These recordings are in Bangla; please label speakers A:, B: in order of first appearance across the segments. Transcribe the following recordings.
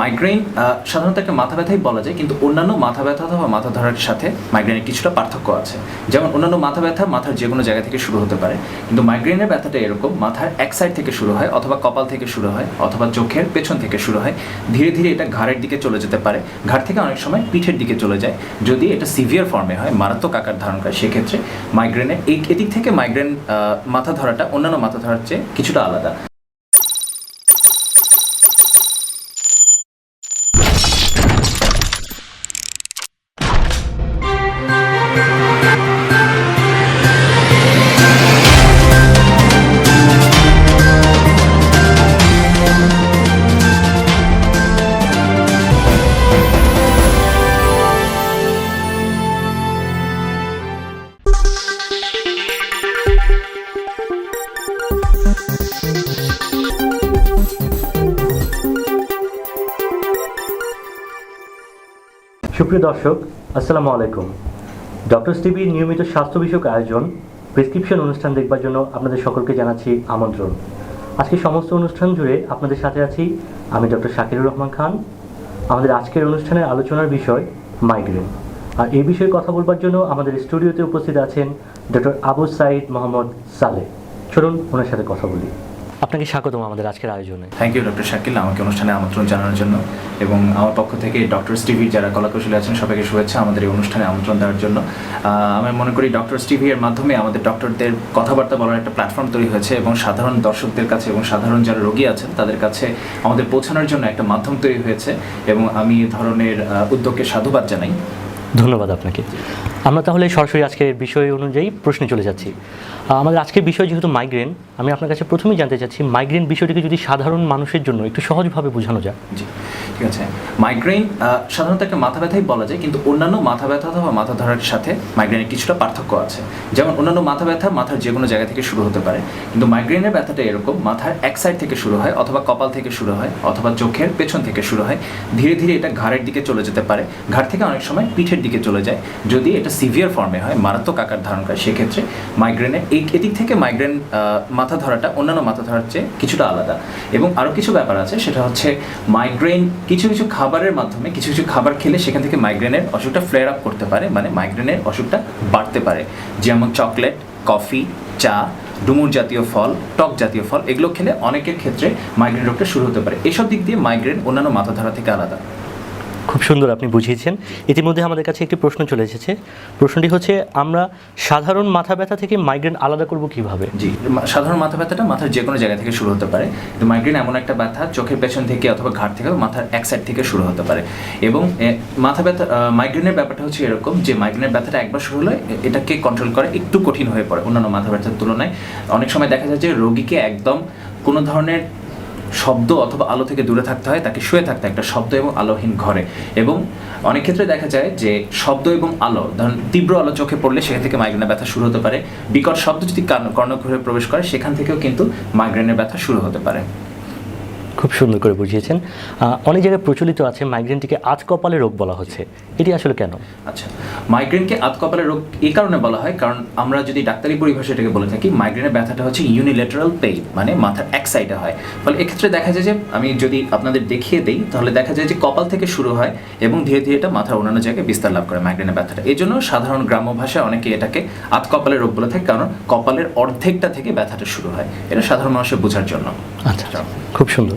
A: মাইগ্রেন সাধারণত একটা মাথা ব্যথাই বলা যায়, কিন্তু অন্যান্য মাথা ব্যথা অথবা মাথা ধরার সাথে মাইগ্রেনের কিছুটা পার্থক্য আছে। যেমন অন্যান্য মাথা ব্যথা মাথার যে কোনো জায়গা থেকে শুরু হতে পারে, কিন্তু মাইগ্রেনের ব্যথাটা এরকম, মাথার এক সাইড থেকে শুরু হয় অথবা কপাল থেকে শুরু হয় অথবা চোখের পেছন থেকে শুরু হয়। ধীরে ধীরে এটা ঘাড়ের দিকে চলে যেতে পারে। ঘাড় থেকে অনেক সময় পিঠের দিকে চলে যায়। যদি এটা সিভিয়ার ফর্মে হয়, মারাত্মক আকার ধারণ করে, সেক্ষেত্রে মাইগ্রেনের এই এদিক থেকে মাইগ্রেন মাথা ধরাটা অন্যান্য মাথা ধরার চেয়ে কিছুটা আলাদা।
B: সুপ্রিয় দর্শক, আসসালামু আলাইকুম। ডক্টর টিভির নিয়মিত স্বাস্থ্য বিষয়ক আয়োজন, প্রেসক্রিপশন অনুষ্ঠান দেখবার জন্য আপনাদের সকলকে জানাচ্ছি আমন্ত্রণ। আজকে সমস্ত অনুষ্ঠান জুড়ে আপনাদের সাথে আছি আমি ডক্টর শাকিরুর রহমান খান। আমাদের আজকের অনুষ্ঠানের আলোচনার বিষয় মাইগ্রেন। আর এই বিষয়ে কথা বলবার জন্য আমাদের স্টুডিওতে উপস্থিত আছেন ডক্টর আবু সাইদ মোহাম্মদ সালে চলুন ওনার সাথে কথা বলি। আপনাকে স্বাগতম আমাদের আজকের আয়োজনে।
A: থ্যাংক ইউ ডক্টর শাকিল আমাকে অনুষ্ঠানে আমন্ত্রণ জানানোর জন্য। এবং আমার পক্ষ থেকে ডক্টর স্টিভির যারা কলাকুশলী আছেন সবাইকে শুভেচ্ছা আমাদের এই অনুষ্ঠানে আমন্ত্রণ দেওয়ার জন্য। আমি মনে করি ডক্টর স্টিভি এর মাধ্যমে আমাদের ডক্টরদের কথাবার্তা বলার একটা প্ল্যাটফর্ম তৈরি হয়েছে এবং সাধারণ দর্শকদের কাছে এবং সাধারণ যারা রোগী আছেন তাদের কাছে আমাদের পৌঁছানোর জন্য একটা মাধ্যম তৈরি হয়েছে। এবং আমি এই ধরনের উদ্যোগকে সাধুবাদ জানাই।
B: ধন্যবাদ আপনাকে। আমরা তাহলে সরাসরি আজকের বিষয় অনুযায়ী প্রশ্নে চলে যাচ্ছি। আমাদের আজকের বিষয় যেহেতু মাইগ্রেন আমি আপনার কাছে প্রথমেই জানতে চাচ্ছি মাইগ্রেন বিষয়টিকে যদি সাধারণ মানুষের জন্য একটু সহজভাবে বোঝানো যায়।
A: জি, ঠিক আছে। মাইগ্রেন সাধারণত একটা মাথা ব্যথাই বলা যায়, কিন্তু অন্যান্য মাথা ব্যথা অথবা মাথা ধরার সাথে মাইগ্রেনের কিছুটা পার্থক্য আছে। যেমন অন্যান্য মাথা ব্যথা মাথার যে কোনো জায়গা থেকে শুরু হতে পারে, কিন্তু মাইগ্রেনের ব্যথাটা এরকম, মাথার এক সাইড থেকে শুরু হয় অথবা কপাল থেকে শুরু হয় অথবা চোখের পেছন থেকে শুরু হয়। ধীরে ধীরে এটা ঘাড়ের দিকে চলে যেতে পারে। ঘাড় থেকে অনেক সময় পিঠের দিকে চলে যায়, যদি এটা সিভিয়ার ফর্মে হয়, মারাত্মক আকার ধারণ করে, সেক্ষেত্রে মাইগ্রেনের এই, এদিক থেকে মাইগ্রেন মাথা ধরাটা অন্যান্য মাথা ধরার চেয়ে কিছুটা আলাদা। এবং আরও কিছু ব্যাপার আছে, সেটা হচ্ছে মাইগ্রেন কিছু কিছু খাবারের মাধ্যমে কিছু কিছু খাবার খেলে সেখান থেকে মাইগ্রেনের অসুখটা ফ্লেয়ার আপ করতে পারে মানে মাইগ্রেনের অসুখটা বাড়তে পারে। যেমন চকলেট কফি চা, ডুমুর জাতীয় ফল, টক জাতীয় ফল, এগুলো খেলে অনেকের ক্ষেত্রে মাইগ্রেন রোগটা শুরু হতে পারে। এসব দিক দিয়ে মাইগ্রেন অন্যান্য মাথা ধরা থেকে আলাদা।
B: খুব সুন্দর আপনি বুঝিয়েছেন। ইতিমধ্যে আমাদের কাছে একটি প্রশ্ন চলে এসেছে। প্রশ্নটি হচ্ছে, আমরা সাধারণ মাথা ব্যথা থেকে মাইগ্রেন আলাদা করব কীভাবে?
A: জি সাধারণ মাথা ব্যথাটা মাথার যে কোনো জায়গা থেকে শুরু হতে পারে। মাইগ্রেন এমন একটা ব্যথা, চোখের পেছন থেকে অথবা ঘাট থেকে মাথার এক সাইড থেকে শুরু হতে পারে। এবং মাথা ব্যথা মাইগ্রেনের ব্যাপারটা হচ্ছে এরকম যে মাইগ্রেনের ব্যথাটা একবার শুরু হলে এটাকে কন্ট্রোল করা একটু কঠিন হয়ে পড়ে অন্যান্য মাথা ব্যথার তুলনায়। অনেক সময় দেখা যায় যে, রোগীকে একদম কোনো ধরনের শব্দ অথবা আলো থেকে দূরে থাকতে হয়, তাকে শুয়ে থাকতে একটা শব্দ এবং আলোহীন ঘরে। এবং অনেক ক্ষেত্রে দেখা যায় যে শব্দ এবং আলো, ধরুন তীব্র আলো চোখে পড়লে সেখান থেকে মাইগ্রেনের ব্যথা শুরু হতে পারে। বিকট শব্দ যদি কর্ণঘরে প্রবেশ করে, সেখান থেকেও কিন্তু মাইগ্রেনের ব্যথা শুরু হতে পারে।
B: খুব সুন্দর করে বুঝিয়েছেন। অনেক জায়গায় প্রচলিত আছে মাইগ্রেনটিকে আজ কপালে রোগ বলা হচ্ছে। এটি আসলে কেন?
A: আচ্ছা মাইগ্রেনকে আতকপালের রোগ এই কারণে বলা হয় কারণ আমরা যদি ডাক্তারি পরিভাষা এটাকে বলে থাকি মাইগ্রেনের ব্যথাটা হচ্ছে ইউনিলেটারাল পেইন মানে মাথার এক সাইডে হয়। ফলে এক্ষেত্রে দেখা যায় যে আমি যদি আপনাদের দেখিয়ে দিই তাহলে দেখা যায় যে কপাল থেকে শুরু হয় এবং ধীরে ধীরে এটা মাথার অন্যান্য জায়গায় বিস্তার লাভ করে মাইগ্রেনের ব্যথাটা। এই জন্য সাধারণ গ্রাম্য ভাষায় অনেকে এটাকে আতকপালের রোগ বলে থাকে কারণ কপালের অর্ধেকটা থেকে ব্যথাটা শুরু হয়। এটা সাধারণ মানুষের বোঝার জন্য।
B: আচ্ছা, খুব সুন্দর।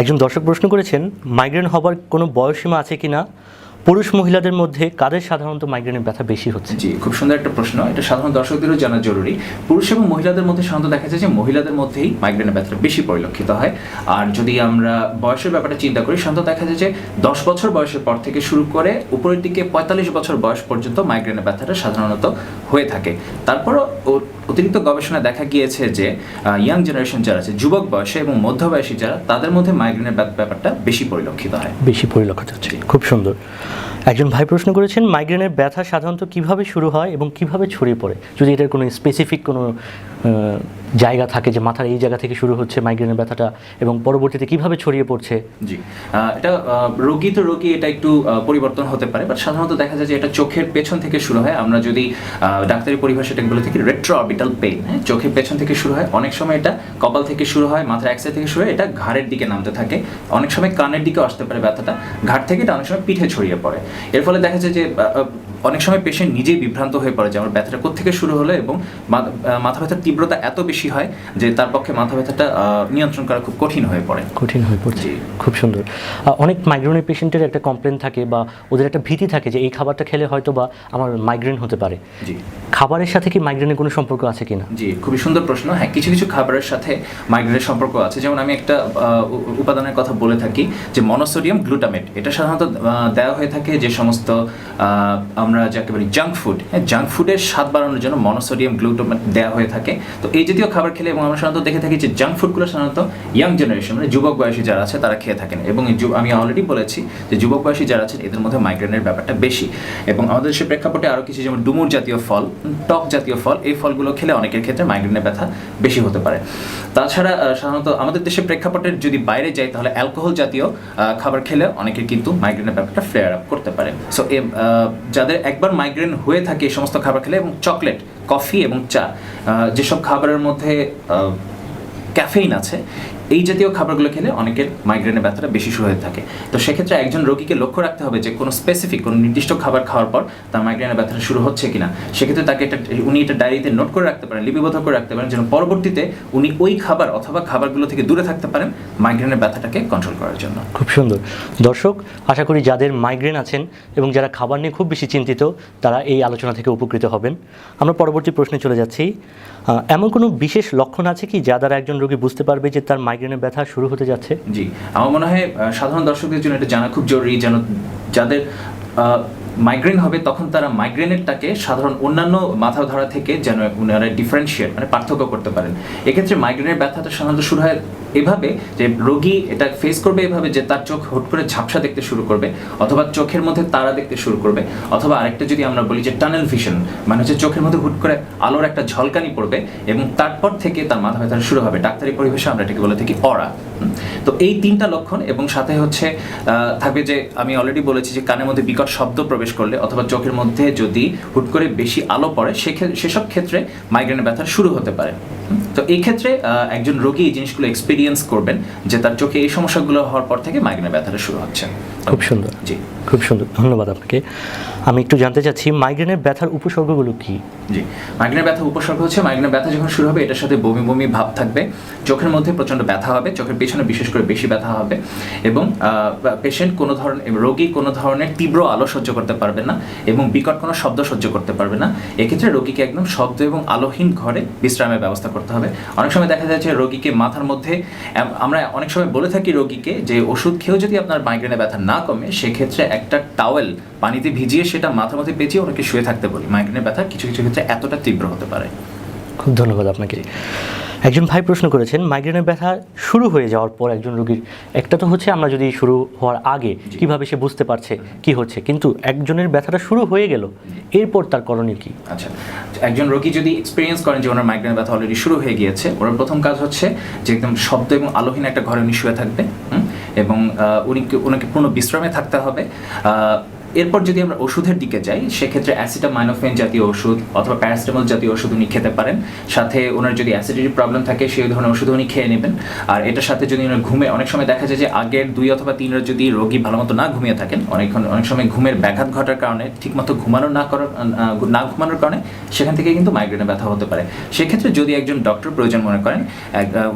B: একজন দর্শক প্রশ্ন করেছেন মাইগ্রেন হবার কোনো বয়সীমা আছে কি না পুরুষ মহিলাদের মধ্যে কাদের সাধারণত মাইগ্রেনের ব্যথা বেশি হচ্ছে?
A: জি, খুব সুন্দর একটা প্রশ্ন। এটা সাধারণ দর্শকদেরও জানা জরুরি। পুরুষ এবং মহিলাদের মধ্যে সাধারণত দেখা যায় যে মহিলাদের মধ্যেই মাইগ্রেনের ব্যথাটা বেশি পরিলক্ষিত হয়। আর যদি আমরা বয়সের ব্যাপারটা চিন্তা করি, সাধারণত দেখা যায় যে দশ বছর বয়সের পর থেকে শুরু করে উপরের দিকে পঁয়তাল্লিশ বছর বয়স পর্যন্ত মাইগ্রেনের ব্যথাটা সাধারণত হয়ে থাকে। তারপরও অতিরিক্ত গবেষণায় দেখা গিয়েছে যে ইয়াং জেনারেশন যারা আছে যুবক বয়সে এবং মধ্যবয়সী যারা তাদের মধ্যে মাইগ্রেনের ব্যাপ- ব্যাপারটা বেশি পরিলক্ষিত হয়।
B: বেশি পরিলক্ষিত হচ্ছে। খুব সুন্দর। একজন ভাই প্রশ্ন করেছেন মাইগ্রেনের ব্যথা সাধারণত কীভাবে শুরু হয় এবং কীভাবে ছড়িয়ে পড়ে? যদি এটার কোনো স্পেসিফিক কোনো জায়গা থাকে যে মাথার এই জায়গা থেকে শুরু হচ্ছে মাইগ্রেনের ব্যথাটা এবং পরবর্তীতে কীভাবে ছড়িয়ে পড়ছে?
A: জি। এটা রোগী তো রোগী, এটা একটু পরিবর্তন হতে পারে বাট সাধারণত দেখা যায় যে এটা চোখের পেছন থেকে শুরু হয়। আমরা যদি ডাক্তারি পরিভাষাটা বলে থাকি রেট্রো অরবিটাল পেইন হ্যাঁ? চোখের পেছন থেকে শুরু হয়। অনেক সময় এটা কপাল থেকে শুরু হয়, মাথার এক থেকে শুরু হয়, এটা ঘাড়ের দিকে নামতে থাকে। অনেক সময় কানের দিকেও আসতে পারে ব্যথাটা। ঘাট থেকে এটা অনেক সময় পিঠে ছড়িয়ে পড়ে। এর ফলে দেখা যায় যে অনেক সময় পেশেন্ট নিজেই বিভ্রান্ত হয়ে পড়ে যে আমার ব্যথাটা কোথেকে শুরু হলো এবং মাথা ব্যথার তীব্রতা এত বেশি হয় যে তার পক্ষে মাথা ব্যথাটা নিয়ন্ত্রণ করা খুব কঠিন হয়ে পড়ে।
B: কঠিন হয়ে পড়ছে। খুব সুন্দর। অনেক মাইগ্রেনের পেশেন্টের একটা কমপ্লেন থাকে বা ওদের একটা ভীতি থাকে যে এই খাবারটা খেলে হয়তো বা আমার মাইগ্রেন হতে পারে।
A: জি।
B: খাবারের সাথে কি মাইগ্রেনের কোনো সম্পর্ক আছে কিনা?
A: জি খুবই সুন্দর প্রশ্ন। হ্যাঁ কিছু কিছু খাবারের সাথে মাইগ্রেনের সম্পর্ক আছে। যেমন আমি একটা উপাদানের কথা বলে থাকি যে মনোসোডিয়াম গ্লুটামেট এটা সাধারণত দেওয়া হয়ে থাকে যে সমস্ত আহ, আমরা যাকে বলি জাঙ্ক ফুড হ্যাঁ জাঙ্ক ফুডের স্বাদ বাড়ানোর জন্য মনোসোডিয়াম গ্লুটামেট দেওয়া হয়ে থাকে। তো এই জাতীয় খাবার খেলে এবং আমরা সাধারণত দেখে থাকি যে জাঙ্ক ফুডগুলো সাধারণত ইয়াং জেনারেশন মানে যুবক বয়সী যারা আছে, তারা খেয়ে থাকেন। এবং আমি অলরেডি বলেছি যে যুবক বয়সী যারা আছেন, এদের মধ্যে মাইগ্রেনের ব্যাপারটা বেশি। এবং আমাদের দেশের প্রেক্ষাপটে আরও কিছু, যেমন ডুমুর জাতীয় ফল টক জাতীয় ফল, এই ফলগুলো খেলে অনেকের ক্ষেত্রে মাইগ্রেনের ব্যথা বেশি হতে পারে। তাছাড়া সাধারণত আমাদের দেশের প্রেক্ষাপটের যদি বাইরে যাই, তাহলে অ্যালকোহল জাতীয় খাবার খেলে অনেকের কিন্তু মাইগ্রেনের ব্যাপারটা ফ্লেয়ার আপ করতে পারে। সো যাদের একবার মাইগ্রেন হয়ে থাকে এই সমস্ত খাবার খেলে এবং চকলেট কফি এবং চা যেসব খাবারের মধ্যে ক্যাফেইন আছে এই জাতীয় খাবারগুলো খেলে অনেকের মাইগ্রেনের ব্যথাটা বেশি শুরু হয়ে থাকে। তো সেক্ষেত্রে একজন রোগীকে লক্ষ্য রাখতে হবে যে কোনো স্পেসিফিক কোনো নির্দিষ্ট খাবার খাওয়ার পর তার মাইগ্রেনের ব্যথাটা শুরু হচ্ছে কিনা। সেক্ষেত্রে তাকে এটা উনি এটা ডায়েরিতে নোট করে রাখতে পারেন, লিপিবদ্ধ করে রাখতে পারেন, যেন পরবর্তীতে উনি ওই খাবার অথবা খাবারগুলো থেকে দূরে থাকতে পারেন মাইগ্রেনের ব্যথাটাকে কন্ট্রোল করার জন্য।
B: খুব সুন্দর। দর্শক, আশা করি যাদের মাইগ্রেন আছেন এবং যারা খাবার নিয়ে খুব বেশি চিন্তিত, তারা এই আলোচনা থেকে উপকৃত হবেন। আমরা পরবর্তী প্রশ্নে চলে যাচ্ছি। এমন কোনো বিশেষ লক্ষণ আছে কি যা দ্বারা একজন রোগী বুঝতে পারবে যে তার মাইগ্রেনের ব্যথা শুরু হতে যাচ্ছে।
A: জি, আমার মনে হয় সাধারণ দর্শকদের জন্য এটা জানা খুব জরুরি যেন যাদের মাইগ্রেন হবে তখন তারা মাইগ্রেনেরটাকে সাধারণ অন্যান্য মাথা ধরা থেকে যেন ওনারা ডিফারেন্সিয়েট মানে পার্থক্য করতে পারেন। এক্ষেত্রে মাইগ্রেনের ব্যথাটা সাধারণত শুরু হয় এভাবে যে রোগী এটা ফেস করবে এভাবে যে তার চোখ হুট করে ঝাপসা দেখতে শুরু করবে, অথবা চোখের মধ্যে তারা দেখতে শুরু করবে, অথবা আরেকটা যদি আমরা বলি যে টানেল ভিশন মানে হচ্ছে চোখের মধ্যে হুট করে আলোর একটা ঝলকানি পড়বে এবং তারপর থেকে তার মাথা ব্যথা শুরু হবে। ডাক্তারি পরিবেশে আমরা এটাকে বলে থাকি অরা তো এই তিনটা লক্ষণ এবং সাথে হচ্ছে থাকবে যে আমি অলরেডি বলেছি যে কানের মধ্যে বিকট শব্দ প্রবেশ করলে অথবা চোখের মধ্যে যদি হুট করে বেশি আলো পড়ে সেসব ক্ষেত্রে মাইগ্রেনের ব্যথা শুরু হতে পারে। তো এই ক্ষেত্রে একজন রোগী এই জিনিসগুলো এক্সপিরিয়েন্স করবেন যে তার চোখে এই সমস্যাগুলো হওয়ার পর থেকে মাইগ্রেনের ব্যথাটা শুরু হচ্ছে।
B: খুব সুন্দর।
A: জি।
B: খুব সুন্দর। ধন্যবাদ আপনাকে। আমি একটু জানতে চাচ্ছি মাইগ্রেনের ব্যথার উপসর্গগুলো কি?
A: জি। মাইগ্রেনের ব্যথা উপসর্গ হচ্ছে মাইগ্রেনের ব্যথা যখন শুরু হবে এটার সাথে বমি বমি ভাব থাকবে। চোখের মধ্যে প্রচণ্ড ব্যথা হবে চোখের পেছনে বিশেষ করে বেশি ব্যথা হবে এবং পেশেন্ট কোনো ধরনের রোগী কোনো ধরনের তীব্র আলো সহ্য করতে পারবে না এবং বিকট কোনো শব্দ সহ্য করতে পারবে না। এক্ষেত্রে রোগীকে একদম শব্দ এবং আলোহীন ঘরে বিশ্রামের ব্যবস্থা করতে হবে। অনেক সময় দেখা যাচ্ছে রোগীকে মাথার মধ্যে আমরা অনেক সময় বলে থাকি রোগীকে যে ওষুধ খেয়েও যদি আপনার মাইগ্রেনে ব্যথা না কমে, সেক্ষেত্রে একটা টাওয়েল পানিতে ভিজিয়ে সেটা মাথার মধ্যে পেঁচিয়ে ওনাকে শুয়ে থাকতে বলি। মাইগ্রেনের ব্যথা কিছু কিছু ক্ষেত্রে এতটা তীব্র হতে পারে।
B: খুব ধন্যবাদ আপনাকে। একজন ভাই প্রশ্ন করেছেন মাইগ্রেনের ব্যথা শুরু হয়ে যাওয়ার পর একজন রোগীর একটা তো হচ্ছে আমরা যদি শুরু হওয়ার আগে। কীভাবে সে বুঝতে পারছে কি হচ্ছে কিন্তু একজনের ব্যথাটা শুরু হয়ে গেল এরপর তার করণীয় কি?
A: আচ্ছা একজন রোগী যদি এক্সপিরিয়েন্স করেন যে ওনার মাইগ্রেনের ব্যথা অলরেডি শুরু হয়ে গিয়েছে ওনার প্রথম কাজ হচ্ছে যে একদম শব্দ এবং আলোহীন একটা ঘরে উনি শুয়ে থাকবে এবং উনি ওনাকে পূর্ণ বিশ্রামে থাকতে হবে। এরপর যদি আমরা ওষুধের দিকে যাই, সেক্ষেত্রে অ্যাসিটামাইনোফেন জাতীয় ওষুধ অথবা প্যারাসিটামল জাতীয় ওষুধ উনি খেতে পারেন। সাথে ওনার যদি অ্যাসিডিটির প্রবলেম থাকে, সেই ধরনের ওষুধ উনি খেয়ে নেবেন। আর এটার সাথে যদি ওনার ঘুমে, অনেক সময় দেখা যায় যে আগের দুই অথবা তিন যদি রোগী ভালো মতো না ঘুমিয়ে থাকেন অনেকক্ষণ অনেক সময় ঘুমের ব্যাঘাত ঘটার কারণে, ঠিকমতো ঘুমানো না করার না ঘুমানোর কারণে সেখান থেকে কিন্তু মাইগ্রেনের ব্যথা হতে পারে। সেক্ষেত্রে যদি একজন ডক্টর প্রয়োজন মনে করেন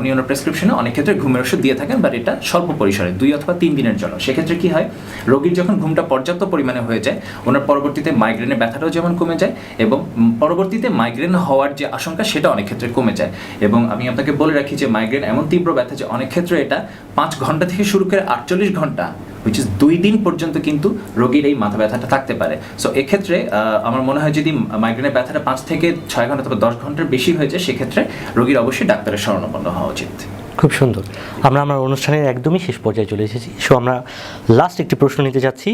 A: উনি ওনার প্রেসক্রিপশনে অনেক ক্ষেত্রে ঘুমের ওষুধ দিয়ে থাকেন বাট এটা স্বল্প পরিসরে, দুই অথবা তিন দিনের জন্য। সেক্ষেত্রে কি হয়, রোগীর যখন ঘুমটা পর্যাপ্ত পরিমাণে হয়ে যায়। ওনার পরবর্তীতে মাইগ্রেনের ব্যথাটাও যেমন কমে যায় এবং পরবর্তীতে মাইগ্রেন হওয়ার যে আশঙ্কা, সেটা অনেক ক্ষেত্রে কমে যায়। এবং আমি আপনাকে বলে রাখি যে মাইগ্রেন এমন তীব্র ব্যথা যে অনেক ক্ষেত্রে এটা পাঁচ ঘণ্টা থেকে শুরু করে আটচল্লিশ ঘণ্টা উইচ ইজ দুই দিন পর্যন্ত কিন্তু রোগীর এই মাথা ব্যথাটা থাকতে পারে। সো এক্ষেত্রে আমার মনে হয় যদি মাইগ্রেনের ব্যথাটা পাঁচ থেকে ছয় ঘণ্টা অথবা দশ ঘণ্টার বেশি হয়ে যায়, সেক্ষেত্রে রোগীর অবশ্যই ডাক্তারের শরণাপন্ন হওয়া উচিত।
B: খুব সুন্দর। আমরা আমার অনুষ্ঠানের একদমই শেষ পর্যায়ে চলে এসেছি। সো আমরা লাস্ট একটি প্রশ্ন নিতে যাচ্ছি।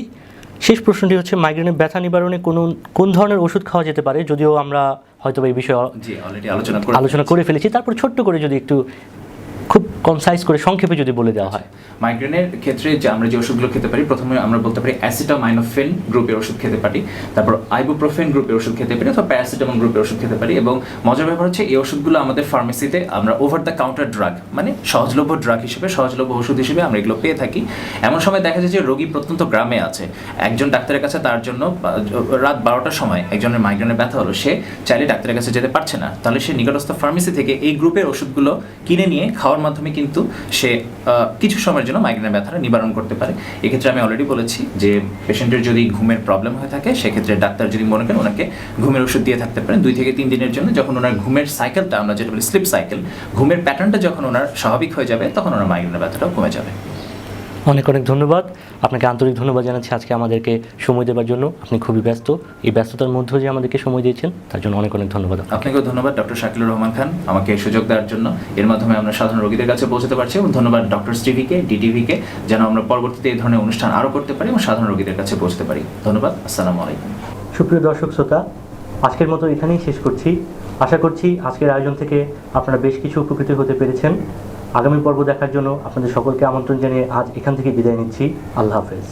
B: শেষ প্রশ্নটি হচ্ছে মাইগ্রেনের ব্যথা নিবারণে কোন কোন ধরনের ওষুধ খাওয়া যেতে পারে? যদিও আমরা হয়তো বা এই বিষয়ে
A: আলোচনা করে
B: ফেলেছি। তারপর ছোট্ট করে যদি একটু কনসাইজ করে সংক্ষেপে যদি বলে দেওয়া হয়।
A: মাইগ্রেনের ক্ষেত্রে যে আমরা যে ওষুধগুলো খেতে পারি, প্রথমে আমরা বলতে পারি অ্যাসিটামাইনোফেন গ্রুপের ওষুধ খেতে পারি, তারপর আইবুপ্রোফেন গ্রুপের ওষুধ খেতে পারি, অথবা প্যারাসিটামল গ্রুপের ওষুধ খেতে পারি এবং মজার ব্যাপার হচ্ছে এই ওষুধগুলো আমাদের ফার্মেসিতে আমরা ওভার দ্য কাউন্টার ড্রাগ মানে সহজলভ্য ড্রাগ হিসেবে, সহজলভ্য ওষুধ হিসেবে আমরা এগুলো পেয়ে থাকি। এমন সময় দেখা যায় যে রোগী প্রত্যন্ত গ্রামে আছে। একজন ডাক্তারের কাছে তার জন্য রাত বারোটার সময় একজনের মাইগ্রেনের ব্যথা হলো, সে চাইলে ডাক্তারের কাছে যেতে পারছে না। তাহলে সে নিকটস্থ ফার্মেসি থেকে এই গ্রুপের ওষুধগুলো কিনে নিয়ে খাওয়ার মাধ্যমে কিন্তু সে কিছু সময়ের জন্য মাইগ্রেনের ব্যথাটা নিবারণ করতে পারে। এক্ষেত্রে আমি অলরেডি বলেছি যে পেশেন্টের যদি ঘুমের প্রবলেম হয়ে থাকে, সেক্ষেত্রে ডাক্তার যদি মনে করেন ওনাকে ঘুমের ওষুধ দিয়ে থাকতে পারেন দুই থেকে তিন দিনের জন্য। যখন ওনার ঘুমের সাইকেলটা আমরা যেটা বলি স্লিপ সাইকেল ঘুমের প্যাটার্নটা যখন ওনার স্বাভাবিক হয়ে যাবে, তখন ওনার মাইগ্রেনের ব্যথাটাও কমে যাবে।
B: অনেক অনেক ধন্যবাদ। আপনাকে আন্তরিক ধন্যবাদ জানাচ্ছি আজকে আমাদেরকে সময় দেওয়ার জন্য। আপনি খুবই ব্যস্ত। এই ব্যস্ততার মধ্যেও যে আমাদেরকে সময় দিয়েছেন তার জন্য অনেক অনেক ধন্যবাদ আপনাকে।
A: আপনাকেও ধন্যবাদ ডক্টর শাকিলুর রহমান খান। আমাকে সুযোগ দেওয়ার জন্য। এর মাধ্যমে আমরা সাধারণ রোগীদের কাছে পৌঁছতে পারছি এবং ধন্যবাদ ডক্টর টিভিকে ডিটিভিকে যেন আমরা পরবর্তীতে এই ধরনের অনুষ্ঠান আরও করতে পারি এবং সাধারণ রোগীদের কাছে পৌঁছতে পারি। ধন্যবাদ। আসসালামু আলাইকুম।
B: সুপ্রিয় দর্শক শ্রোতা আজকের মতো এখানেই শেষ করছি। আশা করছি আজকের আয়োজন থেকে আপনারা বেশ কিছু উপকৃত হতে পেরেছেন। আগামী পর্ব দেখার জন্য আপনাদের সকলকে আমন্ত্রণ জানিয়ে আজ এখান থেকে বিদায় নিচ্ছি। আল্লাহ হাফেজ।